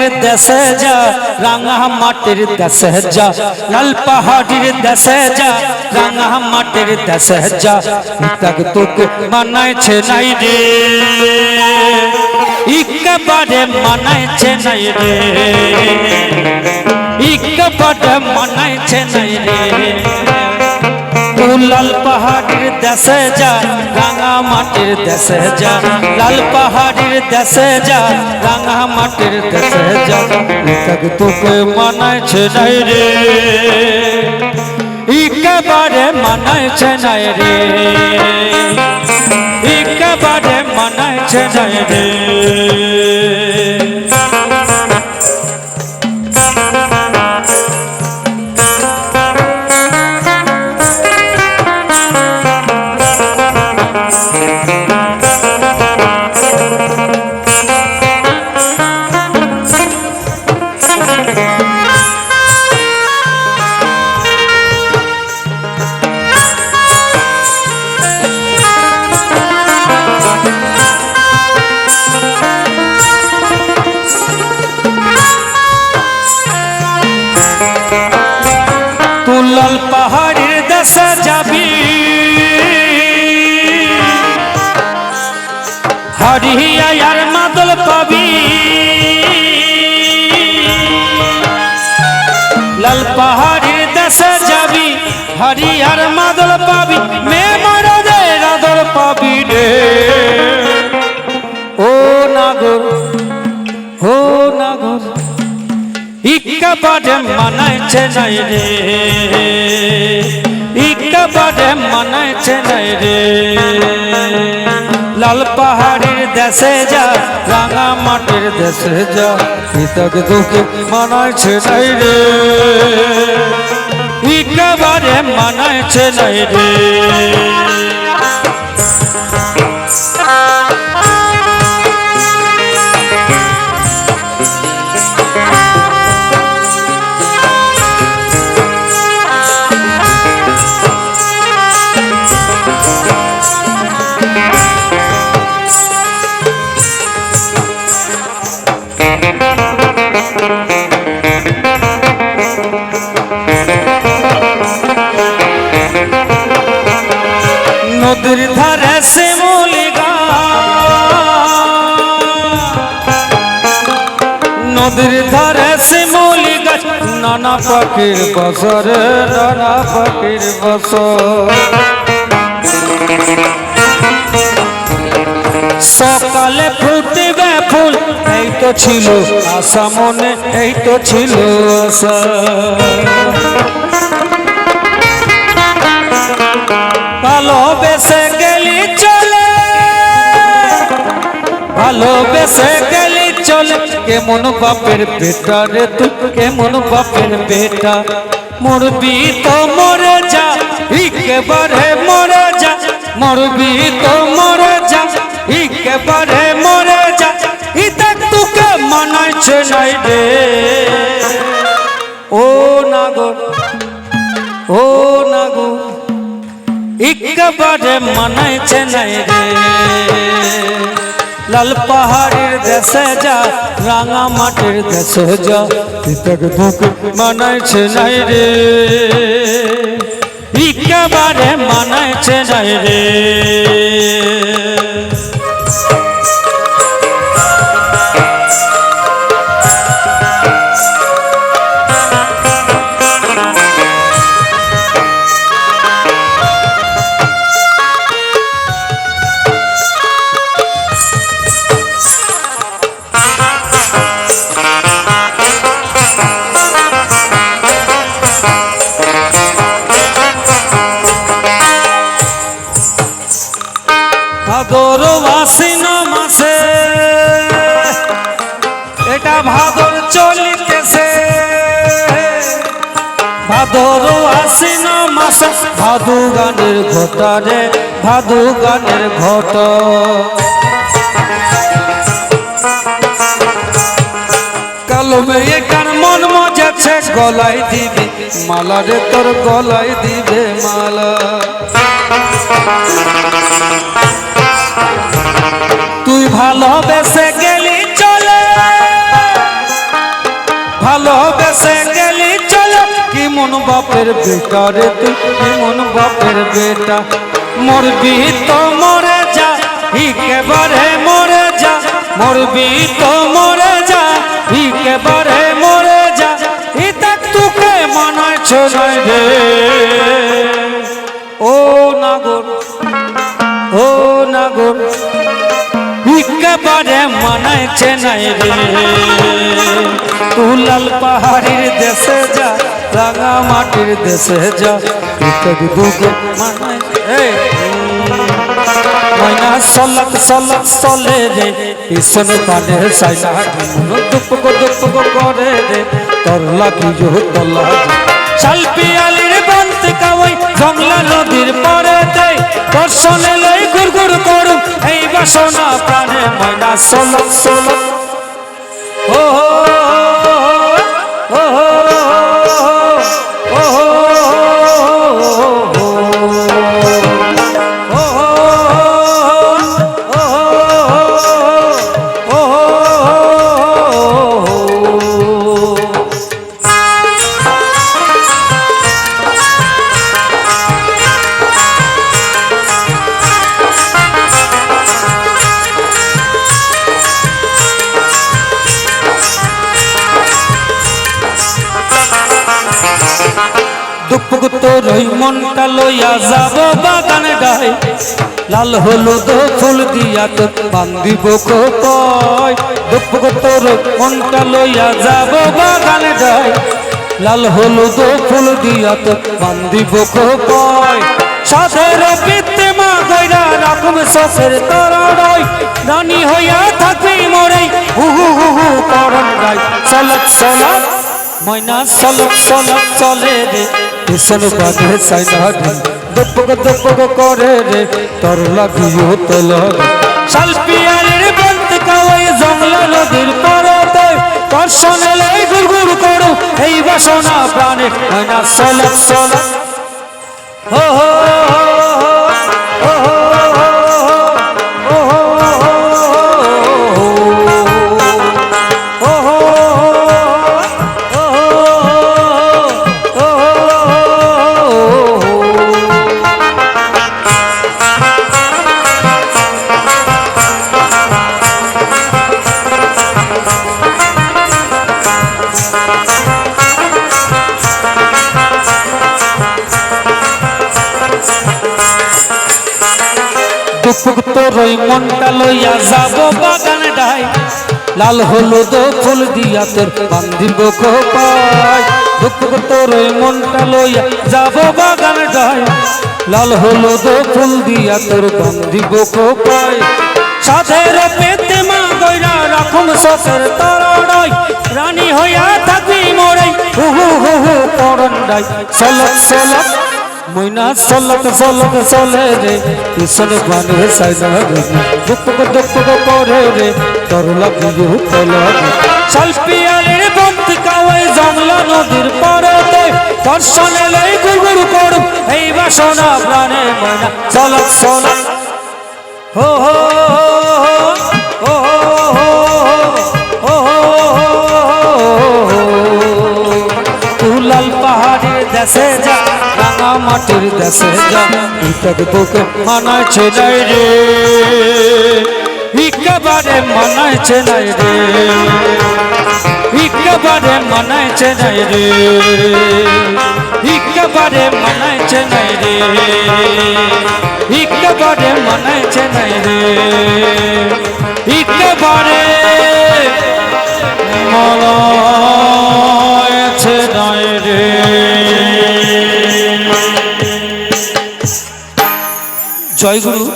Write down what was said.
তুলাল পাহাড়ের দেশে যা, রাঙা মাটির দেশে যা, লাল পাহাড়ের দেশে যা, রাঙা মাটির দেশে যা তাক তোকে মানাইছে নাই রে। ইকবারে মানাইছে নাই রে। ইকবারে মানাইছে নাই রে। লাল পাহাড়ের দেশে যা, রাঙা মাটির দেশে যা। লাল পাহাড়ের দেশে যা, রাঙা মাটির দেশে যা। তক তোকে মানাইছে নাই রে। ইকেবারে মানাইছে নাই রে। ইকেবারে মানাইছে নাই রে। dance. লাল পাহাড়ের দেশে যাবি, হরিয়ার মাদল পাবি মে মরদের আদর পাবি রে। ও নাগর ও নাগর ইকবারে মানাইছে নাই রে। ইকবারে মানাইছে নাই রে। লাল পাহাড়ের দেশে যা, রাঙা মাটির দেশে যা পিতক দুঃখ মানাইছে নাই রে? ইকবারে মানাইছে নাই রে? নদীর ধারে শিমুলি গাছ। নানা পাখির বসরে নানা পাখির সকালে ফুটিবে ফুল, এই তো ছিল আশা মনে, এই তো ছিল আশা। ভালোবেসে গেলি চলে, ভালোবেসে গেলি চলে কেমন বাপের বেটা রে তুই কেমন বাপের বেটা? মরবি তো মরে যা, একেবারে মরে যা, মরবি তো মরে যা, একেবারে মরে যা ইতে তোকে মানাইছে নাই রে। ও নাগর ও নাগর একেবারে মানাইছে নাই রে। লাল পাহাড়ের দেশে যা রাঙা মাটির দেশে যা। পিতার বুক মানাইছে নাই রে। একেবারে মানাইছে নাই রে। ভাদর আসিন মাস, ভাদু গানের ঘটা রে ভাদু গানের ঘট। কালো মেয়ে কার মন মজেছে, গলায় দিবি মালা রে, তোর গলায় দিবে মালা। বাপের বেটা রে তুই কি মন বাপের বেটা। মরবি তো মরে যা, একেবারে মরে যা। মরবি তো মরে যা, একেবারে মরে যা। এটা তোকে মানাচ্ছে নাই রে। ও নাগর ও নাগর, একেবারে মানাইছে নাই রে। তুলাল পাহাড়ির দেশে রাঙা মাটির দেশে যা ইত্যাদি মানাই ময়না সলক সলক চলে রে, পিছন পানে সাইনা দুপুক দুপুক করে রে। তোর লাগি জো তোর লাগি শালপি আলির বন্ত কাওয়াই, জংলা নদীর পরে দেই দর্শনে লই গুড়গুড় করু এই বাসনা প্রাণে ময়না সলক সলক। ও তোর ওই মনটা লইয়া যাব বাগান ডাই লাল হলুদ ফুল দিয়া তোর বান্দিব কয় দুপুক তোর মনটা লইয়া যাব বাগান ডাই লাল হলুদ ফুল দিয়া তোর বান্দিব কয় সাধের পিতে মা গইরা রাখুম সসের তরড়ই রানী হইয়া থাকবি মোরে হু হু হু হু করন গাই। চলক চলক, ময়না সলক সলক চলে রে। পিছন বাঁধে সাইনা রে দপক দপক করে রে, তোর লাগিও তো লাগে বন্ধ কাওয়াই জংলা নদীর পরতে তোর শোনে লাই গুরগুর করো, এই বাসনা প্রাণে। না সলক সলক হো হো। দুপুক তোর ওই মনটা লইয়া যাব বাগান ডাই। লাল হলুদ ফুল দিয়া তোর বান্ধিব খোপায় দুপুক তোর ওই মনটা লইয়া যাব বাগান ডাই। লাল হলুদ ফুল দিয়া তোর বান্ধিব খোপায় সাধের পেতে মা গইরা রাখুম সসের তরড়ই রানী হইয়া থাকবি মোরে হু হু হু হু পরন্ডাই সলক সলক। মইনা সলক সলক চলে রে। পিছনে বানে সাইনা রে। দুঃখ দুঃখ করে রে। তোর লাগিও তল লাগে। শালপিয়ালের বন্তি কাওয়াই জংলা নদীর পরতে দর্শন লই গুড়গুড় করু এই বাসনা প্রাণে মইনা সলক সলক হো হো হো। পাহাড়ের দেশে যা, রাঙা মাটির দেশে যা ইতক তোকে মানাইছে নাই রে। একেবারে মানাইছে নাই রে। একেবারে মানাইছে নাই রে। একেবারে মানাইছে নাই রে। একেবারে মানাইছে নাই রে। জয় গুরু।